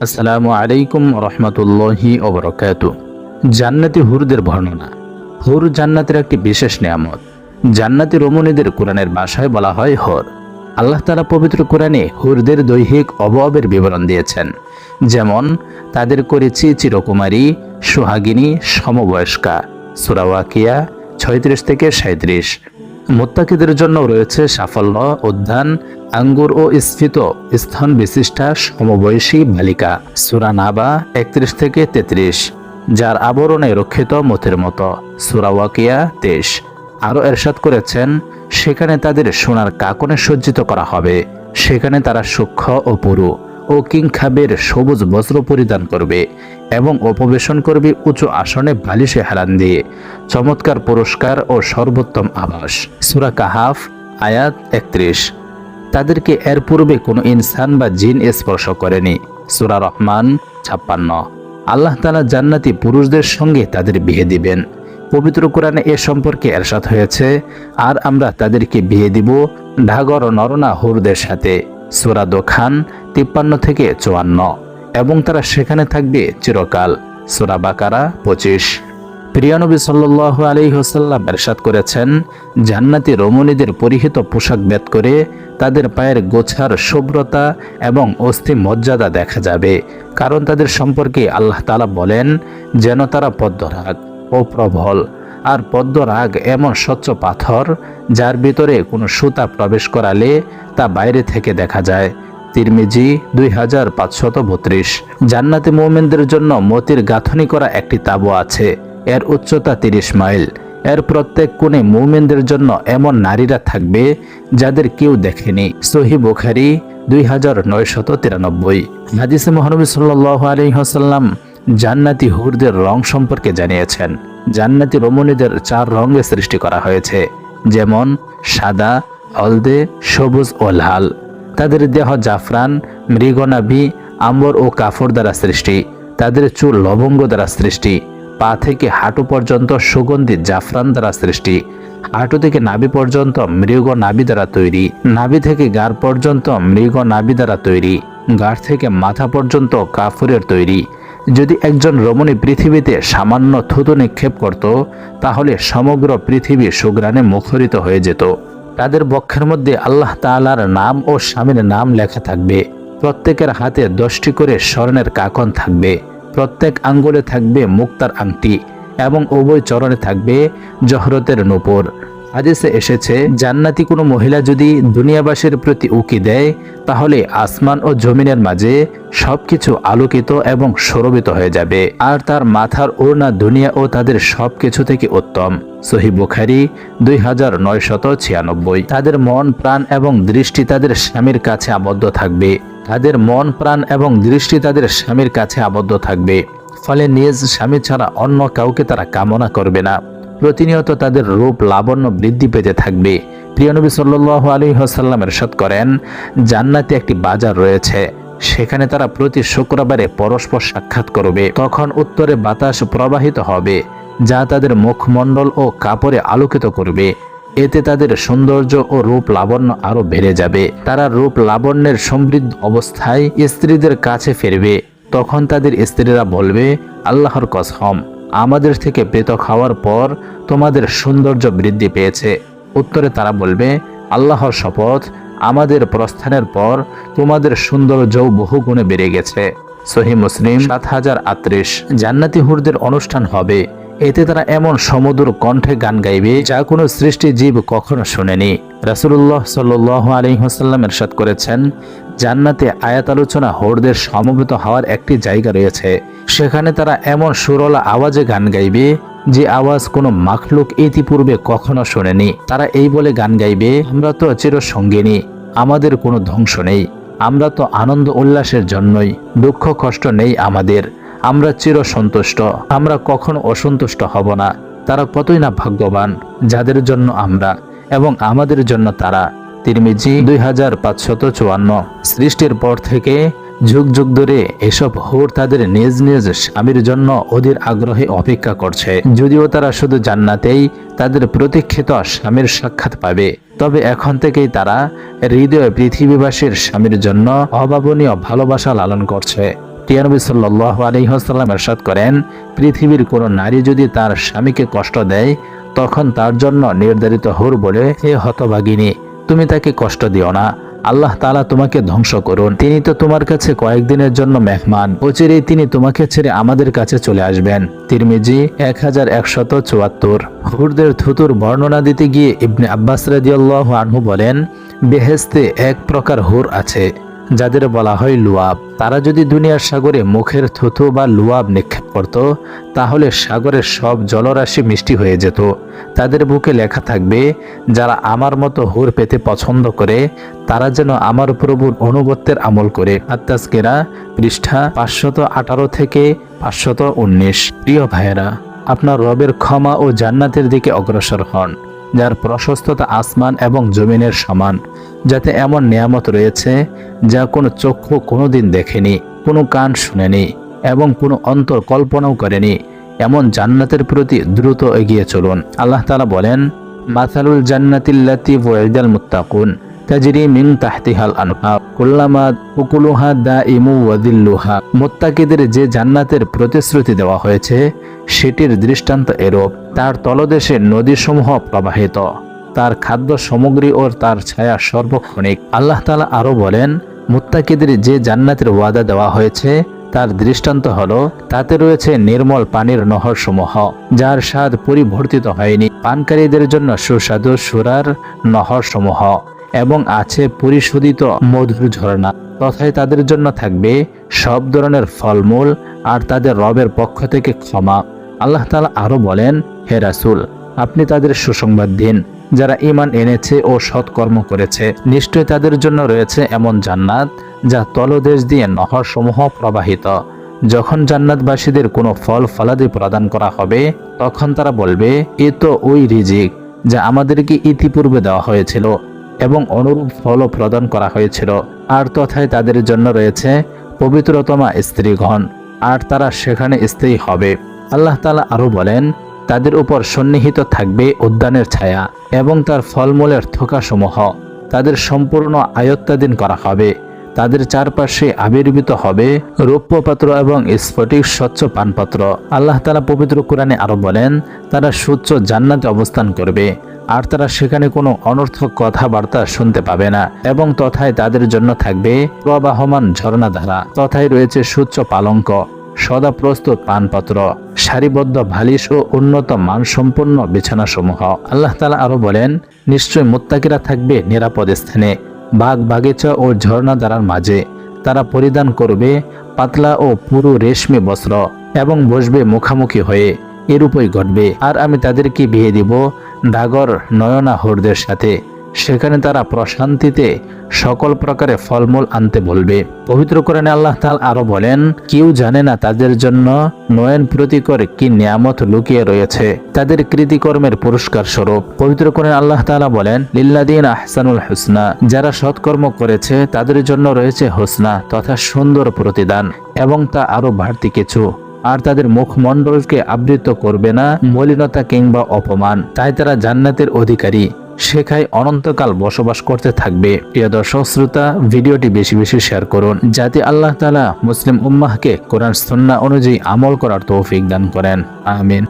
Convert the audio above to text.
আসসালামু আলাইকুম রহমতুল্লাহি ওবরকাত। জান্নাতি হুরদের বর্ণনা। হুর জান্নাতের একটি বিশেষ নিয়ামত। জান্নাতি রমণীদের কোরআনের ভাষায় বলা হয় হর। আল্লাহ তালা পবিত্র কোরআনে হুরদের দৈহিক অবয়বের বিবরণ দিয়েছেন। যেমন, তাদের করেছি চিরকুমারী, সোহাগিনী, সমবয়স্কা। সুরাওয়াকিয়া ছয়ত্রিশ থেকে সাঁত্রিশ মোত্তাকিদের জন্য রয়েছে সাফল্য, উদ্যান আঙ্গুর ও স্ফীত স্থান বিশিষ্টা সমবয়সী বালিকা, সুরা নাবা একত্রিশ থেকে তেত্রিশ, যার আবরণে রক্ষিত মতের মতো। সুরা ওয়াকিয়া তেইশ। আরও এরশাদ করেছেন, সেখানে তাদের সোনার কাকনে সজ্জিত করা হবে। সেখানে তারা সূক্ষ্ম ও পুরু ও কিংখাবের সবুজ বস্ত্র পরিধান করবে এবং উপবেশন করবে উঁচু আসনে বালিশে হারান দিয়ে। চমৎকার পুরস্কার ও সর্বোত্তম আবাস সুরা কাহাফ আয়াত একত্রিশ। তাদেরকে এর পূর্বে কোনো ইনসান বা জিন স্পর্শ করেনি। সুরা রহমান ছাপ্পান্ন। আল্লাহ তালা জান্নাতি পুরুষদের সঙ্গে তাদের বিয়ে দিবেন। পবিত্র কোরআনে এ সম্পর্কে এরশাদ হয়েছে, আর আমরা তাদেরকে বিয়ে দিব ঢাগর নরনা হুরদের সাথে। সুরা দোখান তিপ্পান্ন থেকে চুয়ান্ন। এবং তারা সেখানে থাকবে চিরকাল। সুরা বাকারা পঁচিশ। প্রিয়ানবী সাল্লাহ আলী হোসাল্লাম এরশাদ করেছেন, জান্নাতি রমণীদের পরিহিত পোশাক বেদ করে তাদের পায়ের গোছার শুভ্রতা এবং অস্থি মর্যাদা দেখা যাবে। কারণ তাদের সম্পর্কে আল্লাহ তালা বলেন, যেন তারা পদ্মরাগ ও প্রবল, আর পদ্মরাগ এমন স্বচ্ছ পাথর, যার ভিতরে কোনো সুতা প্রবেশ করালে তা বাইরে থেকে দেখা যায়। তিরমিজি দুই হাজার পাঁচশত বত্রিশ। জান্নাতি মোমেনদের জন্য মতির গাঁথনি করা একটি তাবু আছে। এর উচ্চতা তিরিশ মাইল। এর প্রত্যেক কোণে মুমিনদের জন্য এমন নারীরা থাকবে যাদের কেউ দেখেনি। সহি বুখারি দুই হাজার নয়শত তিরানব্বই। হাদিসে মহানবী সাল্লাহ আলী হাসাল্লাম জান্নাতি হুরদের রং সম্পর্কে জানিয়েছেন। জান্নাতি রমণীদের চার রঙে সৃষ্টি করা হয়েছে, যেমন সাদা, হলদে, সবুজ ও লাল। তাদের দেহ জাফরান, মৃগনাভি, আম্বর ও কাফর দ্বারা সৃষ্টি। তাদের চুল লবঙ্গ দ্বারা সৃষ্টি। পা থেকে হাঁটু পর্যন্ত সুগন্ধি জাফরান দ্বারা সৃষ্টি। হাঁটু থেকে নাভি পর্যন্ত মৃগ নাভি দ্বারা তৈরি। নাভি থেকে গাড় পর্যন্ত মৃগ নাভি দ্বারা তৈরি। গাড় থেকে মাথা পর্যন্ত কাফুরের তৈরি। যদি একজন রমণী পৃথিবীতে সামান্য থুতু নিক্ষেপ করত, তাহলে সমগ্র পৃথিবী সুগ্রানে মুখরিত হয়ে যেত। তাদের বক্ষের মধ্যে আল্লাহ তাআলার নাম ও স্বামীর নাম লেখা থাকবে। প্রত্যেকের হাতে দশটি করে স্বর্ণের কাকন থাকবে। প্রত্যেক আঙ্গুলে থাকবে মুক্তার আংটি এবং উভয় চরণে থাকবে জহরতের নূপুর। হাদিসে এসেছে, জান্নাতি কোনো মহিলা যদি দুনিয়াবাসীর প্রতি উকি দেয়, তাহলে আসমান ও জমিনের মাঝে সবকিছু আলোকিত এবং সরবিত হয়ে যাবে। আর তার মাথার ওড়না দুনিয়া ও তাদের সবকিছু থেকে উত্তম। সহি বুখারি দুই হাজার নয়শত ছিয়ানব্বই। তাদের মন, প্রাণ এবং দৃষ্টি তাদের স্বামীর কাছে আবদ্ধ থাকবে। তাদের মন, প্রাণ এবং দৃষ্টি তাদের স্বামীর কাছে আবদ্ধ থাকবে। ফলে নিজ স্বামী ছাড়া অন্য কাউকে তারা কামনা করবে না। প্রতিনিয়ত তাদের রূপ লাবণ্য বৃদ্ধি পেতে থাকবে। প্রিয়নবী সাল্লাহ আলী হাসাল্লাম এরশাদ করেন, জান্নাতে একটি বাজার রয়েছে। সেখানে তারা প্রতি শুক্রবারে পরস্পর সাক্ষাৎ করবে। তখন উত্তরে বাতাস প্রবাহিত হবে, যা তাদের মুখমণ্ডল ও কাপড়ে আলোকিত করবে। এতে তাদের সৌন্দর্য ও রূপ লাবণ্য আরও বেড়ে যাবে। তারা রূপ লাবণ্যের সমৃদ্ধ অবস্থায় স্ত্রীদের কাছে ফিরবে। তখন তাদের স্ত্রীরা বলবে, আল্লাহর কসম, আমাদের থেকে পৃথক হওয়ার পর তোমাদের সৌন্দর্য বৃদ্ধি পেয়েছে। উত্তরে তারা বলবে, আল্লাহর শপথ আমাদের প্রস্থানের পর তোমাদের সৌন্দর্যও বহু গুণে বেড়ে গেছে। সহি মুসলিম সাত হাজার আটত্রিশ। জান্নাতি হুরদের অনুষ্ঠান হবে। এতে তারা এমন সমুদ্র কণ্ঠে গান গাইবে যা কোনো সৃষ্টি জীব কখনো শোনেনি। রাসুল্লাহ সাল আলী হাসাল্লাম এরশাদ করেছেন, জান্নাতে আয়াত আলোচনা হোরদের সমবেত হওয়ার একটি জায়গা রয়েছে। সেখানে তারা এমন সুরলা আওয়াজে গান গাইবে যে আওয়াজ কোনো মাখলুক ইতিপূর্বে কখনো শোনেনি। তারা এই বলে গান গাইবে, আমরা তো চির সঙ্গিনী আমাদের কোনো ধ্বংস নেই, আমরা তো আনন্দ উল্লাসের জন্যই, দুঃখ কষ্ট নেই আমাদের। আমরা চির সন্তুষ্ট আমরা কখনো অসন্তুষ্ট হব না। তারা কতই না ভাগ্যবান, যাদের জন্য আমরা এবং আমাদের জন্য তারা। তিরমিজি দুই হাজার পাঁচশত চুয়ান্ন। সৃষ্টির পর থেকে যুগ যুগ ধরে এসব হোর তাদের নিজ নিজ স্বামীর জন্য অধীর আগ্রহে অপেক্ষা করছে। যদিও তারা শুধু জান্নাতেই তাদের প্রতীক্ষিত স্বামীর সাক্ষাৎ পাবে, তবে এখন থেকেই তারা হৃদয় পৃথিবীবাসীর স্বামীর জন্য অভাবনীয় ভালোবাসা লালন করছে। টিয়ানবী সাল্লাহ আলহিহাসাল্লাম এরশাদ করেন, পৃথিবীর কোনো নারী যদি তার স্বামীকে কষ্ট দেয়, তখন তার জন্য নির্ধারিত হুর বলে হে হতভাগিনী, তুমি তাকে কষ্ট দিও না। আল্লাহ তালা তোমাকে ধ্বংস করুন। তিনি তো তোমার কাছে কয়েকদিনের জন্য মেহমান। অচিরেই তিনি তোমাকে ছেড়ে আমাদের কাছে চলে আসবেন। তিরমিজি এক হাজার একশত চুয়াত্তর। হুরদের থুতুর বর্ণনা দিতে গিয়ে ইবনে আব্বাস রাদিয়াল্লাহ আনহু বলেন বেহেস্তে এক প্রকার হুর আছে। যাদের বলা হয় লুয়াব, তারা যদি দুনিয়ার সাগরে মুখের থুথু বা লুয়াব নিক্ষেপ করত, তাহলে সাগরের সব জলরাশি মিষ্টি হয়ে যেত। তাদের বুকে লেখা থাকবে, যারা আমার মতো হুর পেতে পছন্দ করে, তারা যেন আমার প্রভুর অনুগত্যের আমল করে। আত্মাসকেরা পৃষ্ঠা পাঁচশত আঠারো থেকে পাঁচশত উনিশ। প্রিয় ভাইয়েরা, আপনার রবের ক্ষমা ও জান্নাতের দিকে অগ্রসর হন। যার প্রশস্ততা আসমান এবং জমিনের সমান, যাতে এমন নিয়ামত রয়েছে যা কোনো চক্ষু কোনোদিন দেখেনি, কোনো কান শুনেনি এবং কোনো অন্তর কল্পনাও করেনি। এমন জান্নাতের প্রতি দ্রুত এগিয়ে চলুন। আল্লাহ তালা বলেন মাথালুল জান্নাতিল্লাতি ওয়াইদাল মুত্তাকুন। তাজরি মিন তাহতিহাল আনহা কুল্লামা উকুলুহা দা ইমু ওয়াদিল্লুহা মোত্তাকিদের যে জান্নাতের প্রতিশ্রুতি দেওয়া হয়েছে, সেটির দৃষ্টান্ত এরূপ। তার তলদেশে নদীসমূহ প্রবাহিত। তার খাদ্য সামগ্রী ও তার ছায়া সর্বক্ষণিক। আল্লাহ তালা আরও বলেন, মুত্তাকিদের যে জান্নাতের ওয়াদা দেওয়া হয়েছে, তার দৃষ্টান্ত হলো, তাতে রয়েছে নির্মল পানির নহরসমূহ, যার স্বাদ পরিবর্তিত হয়নি। পানকারীদের জন্য সুস্বাদু সুরার নহরসমূহ। এবং আছে পরিশোধিত মধুর ঝর্ণা। তথায় তাদের জন্য থাকবে সব ধরনের ফলমূল আর তাদের রবের পক্ষ থেকে ক্ষমা। আল্লাহ তালা আরও বলেন, হে রাসুল, আপনি তাদের সুসংবাদ দিন। যারা ইমান এনেছে ও সৎকর্ম করেছে, নিশ্চয় তাদের জন্য রয়েছে এমন জান্নাত যা তলদেশ দিয়ে নহরসমূহ প্রবাহিত। যখন জান্নাতবাসীদের কোনো ফল ফলাদি প্রদান করা হবে, তখন তারা বলবে, এ তো ওই রিজিক যা আমাদেরকে ইতিপূর্বে দেওয়া হয়েছিল। এবং অনুরূপ ফলও প্রদান করা হয়েছিল। আর তথায় তাদের জন্য রয়েছে পবিত্রতমা স্ত্রীগণ, আর তারা সেখানে স্ত্রী হবে। আল্লাহ তালা আরও বলেন, তাদের উপর সন্নিহিত থাকবে উদ্যানের ছায়া এবং তার ফলমূলের থোকাসমূহ। তাদের সম্পূর্ণ আয়ত্তাধীন করা হবে। তাদের চারপাশে আবির্ভূত হবে রৌপ্য পাত্র এবং স্ফটিক স্বচ্ছ পানপাত্র। আল্লাহ তালা পবিত্র কোরআনে আরও বলেন, তারা সুচ্চ জান্নাতে অবস্থান করবে, আর তারা সেখানে কোনো অনর্থক কথাবার্তা শুনতে পাবে না, এবং তথায় তাদের জন্য থাকবে প্রবাহমান ঝর্ণাধারা। তথায় রয়েছে সুচ্চ পালঙ্ক সদা প্রস্তুত পানপত্র, সারিবদ্ধ ভালিশ ও উন্নত মানসম্পন্ন বিছানাসমূহ। আল্লাহ তালা আরও বলেন, নিশ্চয় মোত্তাকিরা থাকবে নিরাপদ স্থানে। বাগ বাগিচা ও ঝর্ণা দ্বারার মাঝে। তারা পরিধান করবে পাতলা ও পুরু রেশমি বস্ত্র এবং বসবে মুখামুখি হয়ে। এরূপই ঘটবে। আর আমি তাদেরকে বিয়ে দিব ডাগর নয়না হোরদের সাথে। সেখানে তারা প্রশান্তিতে সকল প্রকারে ফলমূল আনতে বলবে। পবিত্র কোরআনে আল্লাহ তাল আরও বলেন, কেউ জানে না তাদের জন্য নয়ন প্রতিকর কি নিয়ামত লুকিয়ে রয়েছে। তাদের কৃতিকর্মের পুরস্কার স্বরূপ। পবিত্র কোরআনে আল্লাহ তালা বলেন লিল্লাদিন আহসানুল হুসনা, যারা সৎকর্ম করেছে, তাদের জন্য রয়েছে হোসনা তথা সুন্দর প্রতিদান এবং তা আরও বাড়তি কিছু। আর তাদের মুখমণ্ডলকে আবৃত করবে না, মলিনতা কিংবা অপমান। তাই তারা জান্নাতের অধিকারী। শেখায় অনন্তকাল বসবাস করতে থাকবে। প্রিয় দর্শক, শ্রোতা, ভিডিওটি বেশি বেশি শেয়ার করুন, যাতে আল্লাহ তালা মুসলিম উম্মাহকে কোরআন সন্না অনুযায়ী আমল করার তৌফিক দান করেন। আমিন।